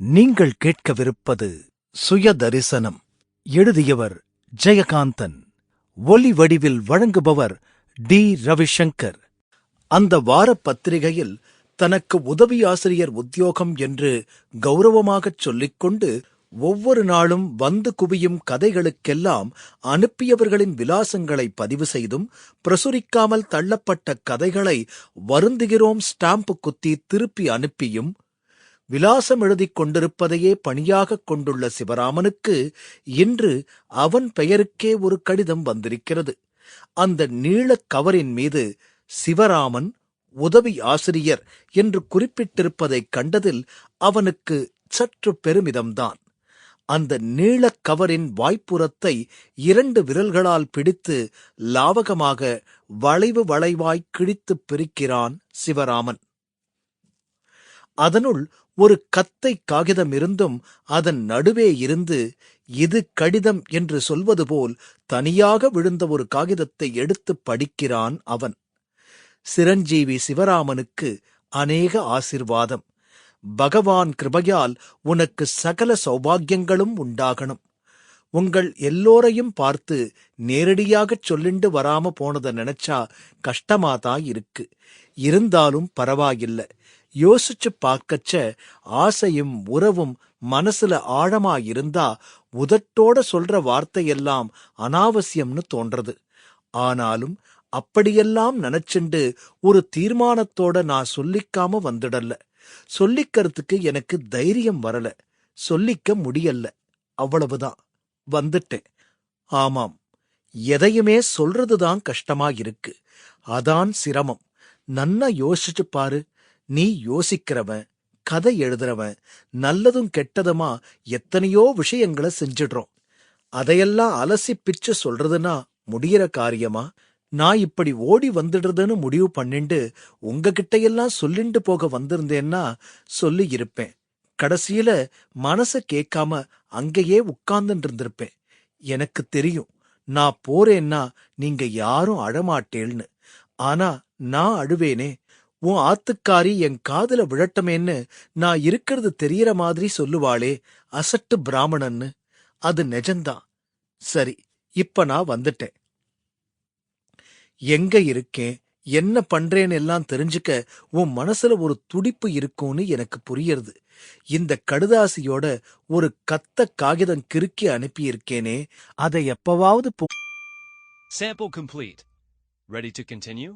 நீங்கள் கேட்கவிருப்பது சுயதரிசனம். எழுதியவர் ஜெயகாந்தன். ஒலி வடிவில் வழங்குபவர் டி. ரவிசங்கர். அந்த வார பத்திரிகையில் தனக்கு உதவி ஆசிரியர் உத்தியோகம் என்று கௌரவமாகச் சொல்லிக்கொண்டு ஒவ்வொரு நாளும் வந்து குவியும் கதைகளுக்கெல்லாம் அனுப்பியவர்களின் விலாசங்களை பதிவு செய்தும் பிரசுரிக்காமல் தள்ளப்பட்ட கதைகளை வருந்துகிறோம் ஸ்டாம்ப் குத்தி திருப்பி அனுப்பியும் விலாசம் எழுதிக் கொண்டிருப்பதையே பணியாகக் கொண்டுள்ள சிவராமனுக்கு இன்று அவன் பெயருக்கே ஒரு கடிதம் வந்திருக்கிறது. அந்த நீளக் கவரின் மீது சிவராமன் உதவி ஆசிரியர் என்று குறிப்பிட்டிருப்பதைக் கண்டதில் அவனுக்கு சற்று பெருமிதம்தான். அந்த நீளக் கவரின் வாய்ப்புறத்தை இரண்டு விரல்களால் பிடித்து லாவகமாக வளைவு வளைவாய் கிழித்துப் பிரிக்கிறான் சிவராமன். அதனுள் ஒரு கத்தை காகிதம் இருந்தும் அதன் நடுவே இருந்து இது கடிதம் என்று சொல்வது போல் தனியாக விழுந்த ஒரு காகிதத்தை எடுத்துப் படிக்கிறான் அவன். சிரஞ்சீவி சிவராமனுக்கு அநேக ஆசிர்வாதம். பகவான் கிருபையால் உனக்கு சகல சௌபாகியங்களும் உண்டாகணும். உங்கள் எல்லோரையும் பார்த்து நேரடியாகச் சொல்லிண்டு வராம போனதை நினைச்சா கஷ்டமாதான் இருக்கு. இருந்தாலும் பரவாயில்லை. யோசிச்சு பார்க்கச்ச ஆசையும் உறவும் மனசுல ஆழமா இருந்தா உதட்டோட சொல்ற வார்த்தையெல்லாம் அனாவசியம்னு தோன்றது. ஆனாலும் அப்படியெல்லாம் நினைச்சுண்டு ஒரு தீர்மானத்தோட நான் சொல்லிக்காம வந்துடல. சொல்லிக்கிறதுக்கு எனக்கு தைரியம் வரல. சொல்லிக்க முடியல. அவ்வளவுதான். வந்துட்டேன். ஆமாம். எதையுமே சொல்றதுதான் கஷ்டமா இருக்கு. அதான் சிரமம். நன்னா யோசிச்சு பாரு. நீ யோசிக்கிறவன் கதை எழுதுறவன் நல்லதும் கெட்டதுமா எத்தனையோ விஷயங்களை செஞ்சிடுறோம். அதையெல்லாம் அலசி பிச்சு சொல்றதுன்னா முடியற காரியமா? நான் இப்படி ஓடி வந்துடுறதுன்னு முடிவு பண்ணிண்டு உங்ககிட்டயெல்லாம் சொல்லிண்டு போக வந்திருந்தேன்னா சொல்லி இருப்பேன். கடைசியில மனச கேட்காம அங்கேயே உட்கார்ந்துட்டு இருந்திருப்பேன் எனக்கு தெரியும் நான் போறேன்னா நீங்க யாரும் அழமாட்டேள்னு. ஆனா நான் அழுவேனே உன் ஆத்துக்காரி என் காதுல விழட்டமேன்னு நான் இருக்கிறது தெரியற மாதிரி சொல்லுவாளே அசட்டு பிராமணன்னு. அது நெஜந்தான். சரி இப்ப நான் வந்துட்டேன். எங்க இருக்கேன்? என்ன பண்றேன்னு எல்லாம் தெரிஞ்சுக்க உன் மனசுல ஒரு துடிப்பு இருக்கும்னு எனக்கு புரியறது. இந்த கடுதாசியோட ஒரு கத்த காகிதம் கிறுக்கி அனுப்பியிருக்கேனே அதை எப்பவாவது பு- Sample complete. Ready to continue?